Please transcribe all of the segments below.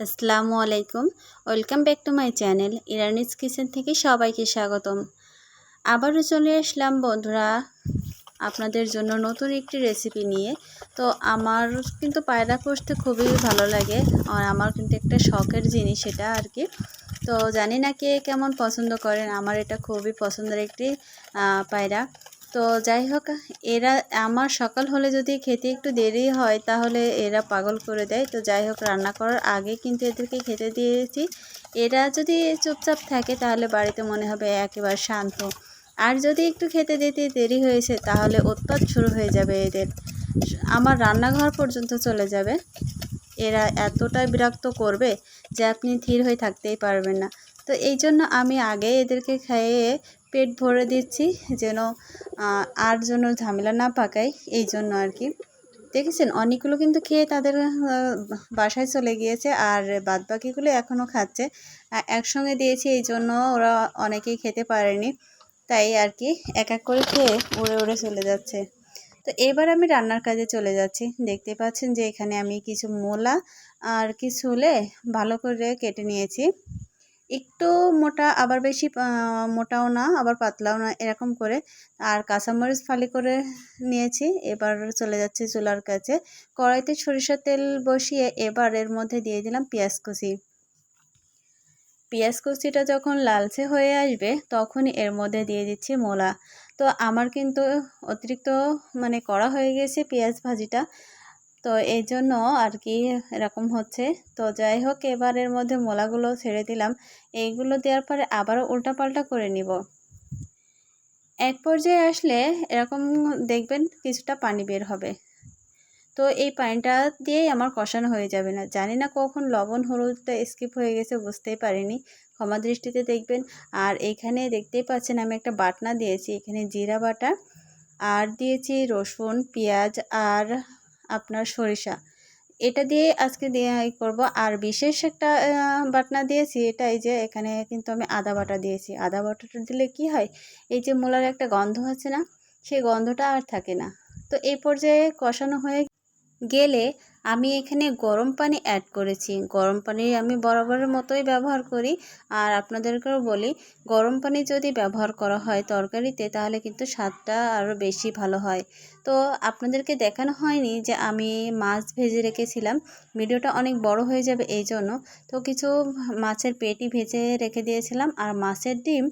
আসসালামু আলাইকুম। Welcome back to my channel Irani's kitchen থেকে সবাইকে স্বাগতম। আবারও চলে আসলাম বন্ধুরা আপনাদের জন্য নতুন একটি রেসিপি নিয়ে। তো আমার কিন্তু পায়রা কষতে খুবই ভালো লাগে আর আমার কিন্তু একটা শখের জিনিস এটা আর কি। তো জানি না কে কেমন পছন্দ করেন, আমার এটা খুবই পছন্দের একটি পায়রা। তো যাই হোক, এরা আমার সকাল হলে যদি খেতে একটু দেরি হয়, তাহলে এরা পাগল করে দেয়। তো যাই হোক, রান্না করার আগে কিন্তু এদেরকে খেতে দিয়েছি। এরা যদি চুপচাপ থাকে, তাহলে বাড়িতে মনে হবে একেবারে শান্ত। আর যদি একটু খেতে দিতে দেরি হয়েছে, তাহলে উৎপাত শুরু হয়ে যাবে এদের। আমার রান্নাঘর পর্যন্ত চলে যাবে। এরা এতটাই বিরক্ত করবে যে আপনি ধীর হয়ে থাকতেই পারবেন না। তো এই জন্য আমি আগে এদেরকে খাইয়ে পেট ভরে দিচ্ছি যেন আর জন্য ঝামেলা না পাকাই এই জন্য আর কি দেখেছেন, অনেকগুলো কিন্তু খেয়ে তাদের বাসায় চলে গিয়েছে আর বাদ বাকিগুলো এখনও খাচ্ছে। একসঙ্গে দিয়েছি, এই জন্য ওরা অনেকেই খেতে পারেনি। তাই আর কি এক এক করে খেয়ে উড়ে উড়ে চলে যাচ্ছে। তো এবার আমি রান্নার কাজে চলে যাচ্ছি। দেখতে পাচ্ছেন যে এখানে আমি কিছু মোলা আর কিছু হলে ভালো করে কেটে নিয়েছি। একটু মোটা, আবার বেশি মোটাও না, আবার পাতলাও না, এরকম করে। আর কাঁচামরিচ ফালি করে নিয়েছি, এবার চলে যাচ্ছে চুলার কাছে। কড়াইতে সরিষার তেল বসিয়ে এবার এর মধ্যে দিয়ে দিলাম পেঁয়াজ কুচি। পেঁয়াজ কুচিটা যখন লালচে হয়ে আসবে, তখনই এর মধ্যে দিয়ে দিচ্ছি মোলা। তো আমার কিন্তু অতিরিক্ত মানে কড়া হয়ে গেছে পেঁয়াজ ভাজিটা। তো এই জন্য আর কি এরকম হচ্ছে। তো যাই হোক এবার এর মধ্যে মোলাগুলো ছেড়ে দিলাম। এইগুলো দেওয়ার পরে আবারও উল্টাপাল্টা করে নিব। এক পর্যায়ে আসলে এরকম দেখবেন কিছুটা পানি বের হবে। তো এই পানিটা দিয়েই আমার কষানো হয়ে যাবে না। জানি না কখন লবণ হলুদটা স্কিপ হয়ে গেছে, বুঝতেই পারিনি। ক্ষমা দৃষ্টিতে দেখবেন। আর এখানে দেখতেই পাচ্ছেন আমি একটা বাটনা দিয়েছি। এখানে জিরা বাটা, আর দিয়েছি রসুন, পেঁয়াজ, আর আপনার সরিষা। এটা দিয়ে আজকে দিয়ে করব। আর বিশেষ একটা বাটনা দিয়েছি এটা এই যে এখানে কিন্তু আমি আদা বাটা দিয়েছি। আদা বাটাটা দিলে কি হয়? এই যে মূলার একটা গন্ধ আছে না, সেই গন্ধটা আর থাকে না। তো এই পর্যায়ে কষানো হয়ে গেলে আমি এখানে গরম পানি অ্যাড করেছি। গরম পানি আমি বরাবরের মতোই ব্যবহার করি। আর আপনাদেরকেও বলি, গরম পানি যদি ব্যবহার করা হয় তরকারিতে তাহলে কিন্তু স্বাদটা আরও বেশি ভালো হয়। তো আপনাদেরকে দেখানো হয়নি যে আমি মাছ ভেজে রেখেছিলাম। ভিডিওটা অনেক বড় হয়ে যাবে এই জন্য তো কিছু মাছের পেটি ভেজে রেখে দিয়েছিলাম। আর মাছের ডিম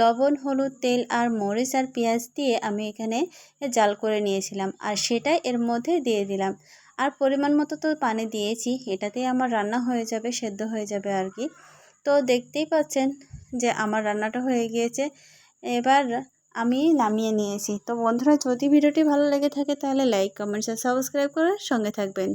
লবণ, হলুদ, তেল আর মরিচ আর পেঁয়াজ দিয়ে আমি এখানে জাল করে নিয়েছিলাম আর সেটাই এর মধ্যে দিয়ে দিলাম। আর পরিমাণ মতো তো পানি দিয়েছি, এটাতেই আমার রান্না হয়ে যাবে, সেদ্ধ হয়ে যাবে আর কি। তো দেখতেই পাচ্ছেন যে আমার রান্নাটা হয়ে গিয়েছে। এবার আমি নামিয়ে নিয়েছি। তো বন্ধুরা, যদি ভিডিওটি ভালো লেগে থাকে তাহলে লাইক কমেন্টস আর সাবস্ক্রাইব করে সঙ্গে থাকবেন।